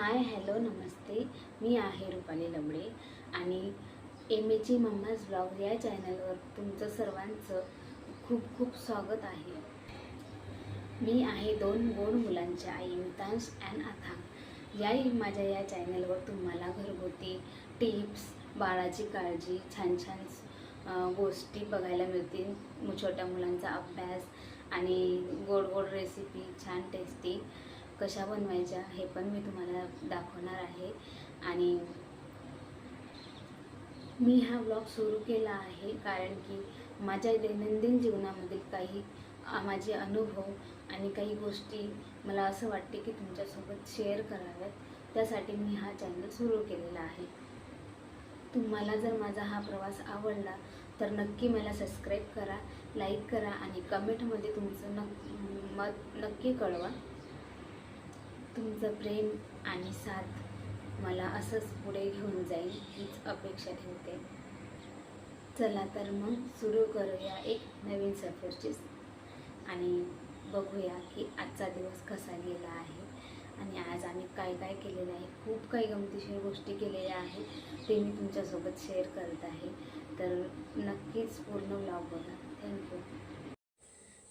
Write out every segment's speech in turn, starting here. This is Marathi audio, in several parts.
हाय हॅलो नमस्ते. मी आहे रुपाली लमडे आणि एम एची मम्माज ब्लॉग या चॅनलवर तुमचं सर्वांचं खूप खूप स्वागत आहे. मी आहे दोन गोड मुलांच्या आई मितांश अँड अथांग या माझ्या या चॅनलवर तुम्हाला घरगुती टिप्स बाळाची काळजी छान छान गोष्टी बघायला मिळतील. छोट्या मुलांचा अभ्यास आणि गोड गोड रेसिपी छान टेस्टी कशा बनवायच्या हे पण मी तुम्हाला दाखवणार आहे. आणि मी हा ब्लॉग सुरू केला आहे कारण की माझ्या दैनंदिन जीवनामधील काही माझे अनुभव आणि काही गोष्टी मला असं वाटते की तुमच्यासोबत शेअर कराव्यात. त्यासाठी मी हा चॅनल सुरू केलेला आहे. तुम्हाला जर माझा हा प्रवास आवडला तर नक्की मला सबस्क्राईब करा लाईक करा आणि कमेंटमध्ये तुमचं नक मत नक्की कळवा. तुमचं प्रेम आणि साथ मला असंच पुढे घेऊन जाईल हीच अपेक्षा ठेवते. चला तर मग सुरू करूया एक नवीन सफरची आणि बघूया की आजचा दिवस कसा गेला आहे. आणि आज आम्ही काय काय केलेलं आहे. खूप काही गमतीशीर गोष्टी केलेल्या आहेत. ते मी तुमच्यासोबत शेअर करत आहे. तर नक्कीच पूर्ण ब्लॉग बघा. थँक्यू.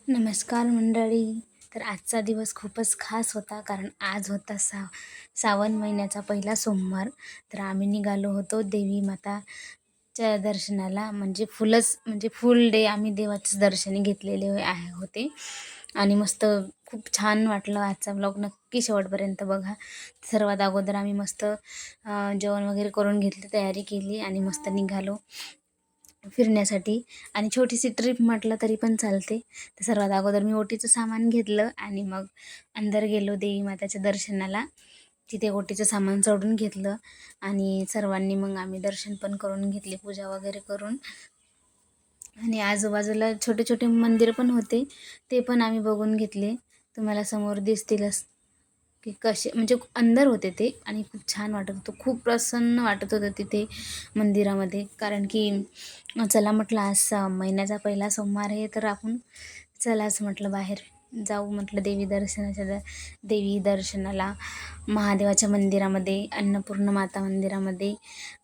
नमस्कार मंडळी. तर आजचा दिवस खूपच खास होता कारण आज होता सा सावन महिन्याचा पहिला सोमवार. तर आम्ही निघालो होतो देवी माताच्या दर्शनाला. म्हणजे फुलच म्हणजे फुल डे आम्ही देवाचंच दर्शन घेतलेले आहे होते. आणि मस्त खूप छान वाटलं आजचा ब्लॉग. नक्की शेवटपर्यंत बघा. सर्वात अगोदर आम्ही मस्त जेवण वगैरे करून घेतली तयारी केली आणि मस्त निघालो. फिरण्यासाठी. आणि छोटीशी ट्रिप म्हटलं तरी पण चालते. तर सर्वात अगोदर मी ओटीचं सामान घेतलं आणि मग अंदर गेलो देवी माताच्या दर्शनाला. तिथे ओटीचं सामान चढून घेतलं आणि सर्वांनी मग आम्ही दर्शन पण करून घेतले पूजा वगैरे करून. आणि आजूबाजूला छोटे छोटे मंदिर पण होते ते पण आम्ही बघून घेतले. तुम्हाला समोर दिसतीलच. की कसे म्हणजे अंदर होते ते आणि खूप छान वाटत होतं. खूप प्रसन्न वाटत होतं तिथे मंदिरामध्ये. कारण की चला म्हटलं आज महिन्याचा पहिला सोमवार आहे तर आपण चलाच म्हटलं बाहेर जाऊ म्हटलं देवी दर्शनाच्या द देवी दर्शनाला महादेवाच्या मंदिरामध्ये अन्नपूर्ण माता मंदिरामध्ये.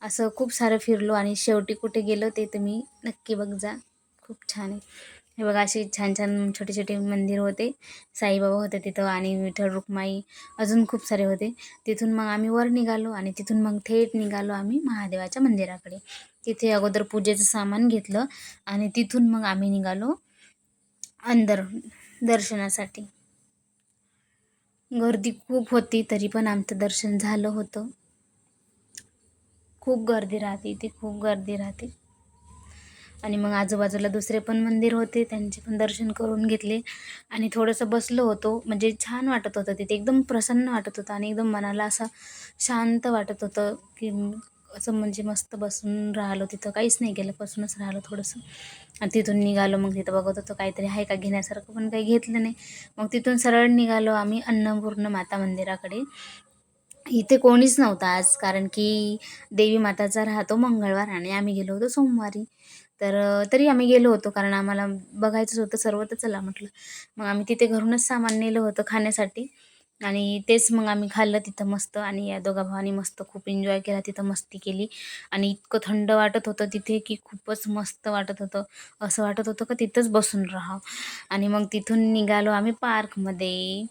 असं खूप सारं फिरलो आणि शेवटी कुठे गेलो ते तुम्ही नक्की बघ जा. खूप छान आहे. हे बघा असे छान छान छोटे छोटे मंदिर होते. साईबाबा होते तिथं आणि विठ्ठल रुक्माई अजून खूप सारे होते. तिथून मग आम्ही वर निघालो आणि तिथून मग थेट निघालो आम्ही महादेवाच्या मंदिराकडे. तिथे अगोदर पूजेचं सामान घेतलं आणि तिथून मग आम्ही निघालो अंदर दर्शनासाठी. गर्दी खूप होती तरी पण आमचं दर्शन झालं होतं. खूप गर्दी राहते इथे खूप गर्दी राहते. आणि मग आजूबाजूला दुसरे पण मंदिर होते त्यांचे पण दर्शन करून घेतले. आणि थोडंसं बसलो होतो म्हणजे छान वाटत होतं तिथे. एकदम प्रसन्न वाटत होतं आणि एकदम मनाला असं शांत वाटत होतं की असं म्हणजे मस्त बसून राहिलो. तिथं काहीच नाही केलं बसूनच राहिलो थोडंसं. आणि तिथून निघालो मग तिथं बघत होतो काहीतरी आहे का घेण्यासारखं पण काही घेतलं नाही. मग तिथून सरळ निघालो आम्ही अन्नपूर्ण माता मंदिराकडे. इथे कोणीच नव्हतं आज कारण की देवी माताचा राहतो मंगळवार आणि आम्ही गेलो होतो सोमवारी. तर तरी आम्ही गेलो होतो कारण आम्हाला बघायचंच होतं सर्व तर चला म्हटलं. मग आम्ही तिथे घरूनच सामान नेलं होतं खाण्यासाठी. आणि तेच मग आम्ही खाल्लं तिथं मस्त आणि या दोघा भावांनी मस्त खूप एन्जॉय केला तिथं मस्ती केली. आणि इतकं थंड वाटत होतं तिथे की खूपच मस्त वाटत होतं. असं वाटत होतं का तिथंच बसून राहावं. आणि मग तिथून निघालो आम्ही पार्कमध्ये.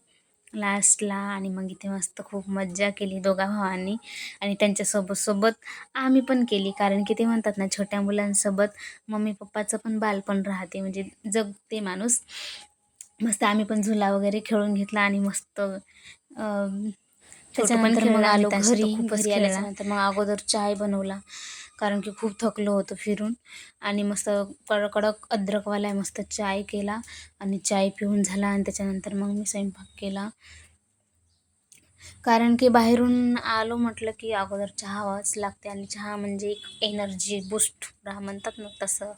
लास्टला आणि मग इथे मस्त खूप मज्जा केली दोघा भावांनी. आणि त्यांच्यासोबत सोबत आम्ही पण केली. कारण की ते म्हणतात ना छोट्या मुलांसोबत मम्मी पप्पाचं पण बालपण राहते. म्हणजे जगते माणूस. मस्त आम्ही पण झुला वगैरे खेळून घेतला आणि मस्त त्याच्यानंतर मग आलो घरी घरी आल्यानंतर मग अगोदर चाय बनवला. कारण की खूप थकलो होतो फिरून. आणि मस्त कडक कडक अद्रकवाला मस्त चाय केला. आणि चाय पिऊन झाला आणि त्याच्यानंतर मग मी स्वयंपाक केला. कारण की बाहेरून आलो म्हटलं की अगोदर चहा हवाच लागते आणि चहा म्हणजे एक एनर्जी बूस्ट राह म्हणतात ना तसं.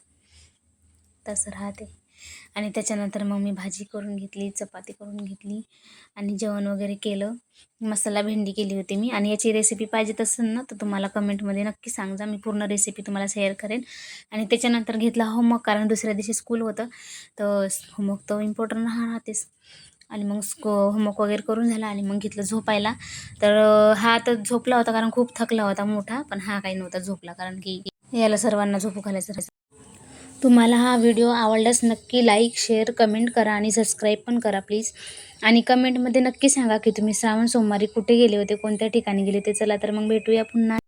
तसं राहते. आणि त्याच्यानंतर मग मी भाजी करून घेतली चपाती करून घेतली आणि जेवण वगैरे केलं. मसाला भेंडी केली होती मी. आणि याची रेसिपी पाहिजे असेल ना तर तुम्हाला कमेंटमध्ये नक्की सांगा मी पूर्ण रेसिपी तुम्हाला शेअर करेन. आणि त्याच्यानंतर घेतला होमवर्क कारण दुसऱ्या दिवशी स्कूल होतं. तर होमवर्क तर इम्पॉर्टंट राहतेच आणि मग स्को होमवर्क वगैरे करून झाला आणि मग घेतलं झोपायला. तर हा तर झोपला होता कारण खूप थकला होता मोठा. पण हा काही नव्हता झोपला कारण की याला सर्वांना झोपू घालायचं तुम्हाला हा व्हिडिओ आवडल्यास नक्की लाईक शेअर कमेंट करा आणि सबस्क्राईब पण करा प्लीज. आणि कमेंटमध्ये नक्की सांगा की तुम्ही श्रावण सोमवारी कुठे गेले होते कोणत्या ठिकाणी गेले ते चला तर मग भेटूया पुन्हा.